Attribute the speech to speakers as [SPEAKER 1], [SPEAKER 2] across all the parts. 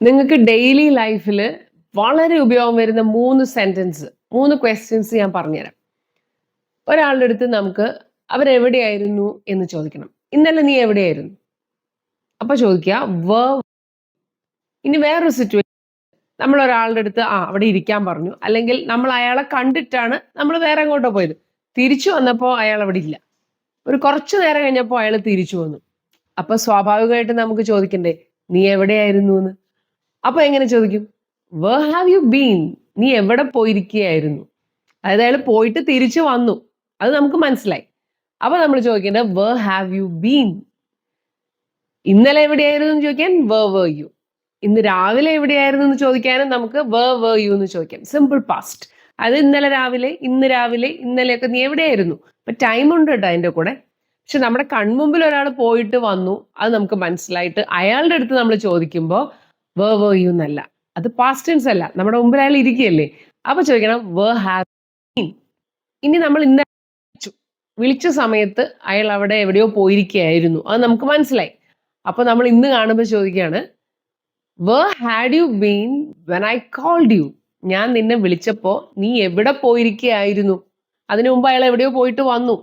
[SPEAKER 1] നിങ്ങൾക്ക് ഡെയിലി ലൈഫിൽ വളരെ ഉപയോഗം വരുന്ന മൂന്ന് സെന്റൻസ് മൂന്ന് ക്വസ്റ്റ്യൻസ് ഞാൻ പറഞ്ഞുതരാം. ഒരാളുടെ അടുത്ത് നമുക്ക് അവരെവിടെയായിരുന്നു എന്ന് ചോദിക്കണം. ഇന്നലെ നീ എവിടെയായിരുന്നു? അപ്പൊ ചോദിക്കുക വ ഇനി വേറൊരു സിറ്റുവേഷൻ നമ്മൾ ഒരാളുടെ അടുത്ത് ആ അവിടെ ഇരിക്കാൻ പറഞ്ഞു. അല്ലെങ്കിൽ നമ്മൾ അയാളെ കണ്ടിട്ടാണ് നമ്മൾ വേറെ എങ്ങോട്ടോ പോയത്. തിരിച്ചു വന്നപ്പോൾ അയാൾ അവിടെ ഇല്ല. ഒരു കുറച്ചു നേരം കഴിഞ്ഞപ്പോൾ അയാൾ തിരിച്ചു വന്നു. അപ്പൊ സ്വാഭാവികമായിട്ട് നമുക്ക് ചോദിക്കണ്ടേ നീ എവിടെയായിരുന്നു എന്ന്? അപ്പൊ എങ്ങനെ ചോദിക്കും? വേർ ഹാവ് യു ബീൻ നീ എവിടെ പോയിരിക്കുകയായിരുന്നു? അതായത് അയാൾ പോയിട്ട് തിരിച്ചു വന്നു. അത് നമുക്ക് മനസ്സിലായി. അപ്പൊ നമ്മൾ ചോദിക്കേണ്ടത് വേർ ഹാവ് യു ബീൻ ഇന്നലെ എവിടെയായിരുന്നു എന്ന് ചോദിക്കാൻ വേ വേ യു ഇന്ന് രാവിലെ എവിടെയായിരുന്നു എന്ന് ചോദിക്കാനും നമുക്ക് വേ വേ യു എന്ന് ചോദിക്കാം. സിമ്പിൾ പാസ്റ്റ് അത് ഇന്നലെ രാവിലെ ഇന്ന് രാവിലെ ഇന്നലെയൊക്കെ നീ എവിടെയായിരുന്നു? അപ്പൊ ടൈം ഉണ്ട് കേട്ടോ അതിന്റെ കൂടെ. പക്ഷെ നമ്മുടെ കൺമുമ്പിൽ ഒരാൾ പോയിട്ട് വന്നു. അത് നമുക്ക് മനസ്സിലായിട്ട് അയാളുടെ അടുത്ത് നമ്മൾ ചോദിക്കുമ്പോൾ വേ വേ യു എന്നല്ല. അത് പാസ്റ്റ് ടെൻസ് അല്ല. നമ്മുടെ മുമ്പിൽ അയാൾ ഇരിക്കുകയല്ലേ? അപ്പൊ ചോദിക്കണം വേ ഹാവ് ഇനി നമ്മൾ ഇന്ന് വിളിച്ചു. വിളിച്ച സമയത്ത് അയാൾ അവിടെ എവിടെയോ പോയിരിക്കുകയായിരുന്നു. അത് നമുക്ക് മനസ്സിലായി. അപ്പൊ നമ്മൾ ഇന്ന് കാണുമ്പോൾ ചോദിക്കുകയാണ് where had you been when I called you? ഞാൻ നിന്നെ വിളിച്ചപ്പോ നീ എവിടെ പോയിരിക്കുകയായിരുന്നു? അതിനു മുമ്പ് അയാൾ എവിടെയോ പോയിട്ട് വന്നു.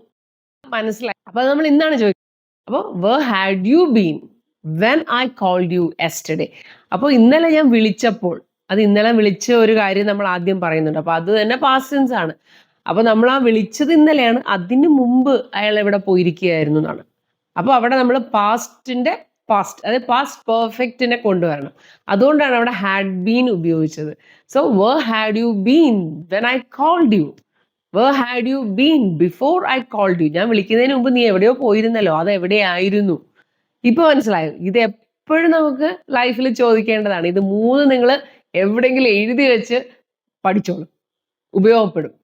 [SPEAKER 1] മനസ്സിലായി. അപ്പൊ നമ്മൾ ഇന്നാണ് ചോദിക്കുന്നത് അപ്പൊ where had you been? When I called you yesterday അപ്പോൾ ഇന്നലെ ഞാൻ വിളിച്ചപ്പോൾ അത് ഇന്നലെ വിളിച്ച ഒരു കാര്യം നമ്മൾ ആദ്യം പറയുന്നുണ്ട്. അപ്പൊ അത് തന്നെ പാസ്റ്റൻസ് ആണ്. അപ്പൊ നമ്മൾ ആ വിളിച്ചത് ഇന്നലെയാണ്. അതിന് മുമ്പ് അയാൾ എവിടെ പോയിരിക്കുകയായിരുന്നു എന്നാണ്. അപ്പൊ അവിടെ നമ്മൾ പാസ്റ്റിന്റെ പാസ്റ്റ് അതായത് പാസ്റ്റ് പെർഫെക്റ്റിനെ കൊണ്ടുവരണം. അതുകൊണ്ടാണ് അവിടെ ഹാഡ് ബീൻ ഉപയോഗിച്ചത്. So where had you been when I called you where had you been before I called you ഞാൻ വിളിക്കുന്നതിന് മുമ്പ് നീ എവിടെയോ പോയിരുന്നല്ലോ. അത് എവിടെയായിരുന്നു ഇപ്പൊ മനസ്സിലായോ? ഇത് എപ്പോഴും നമുക്ക് ലൈഫിൽ ചോദിക്കേണ്ടതാണ്. ഇത് മൂന്ന് നിങ്ങൾ എവിടെയെങ്കിലും എഴുതി വെച്ച് പഠിച്ചോളും. ഉപയോഗപ്പെടും.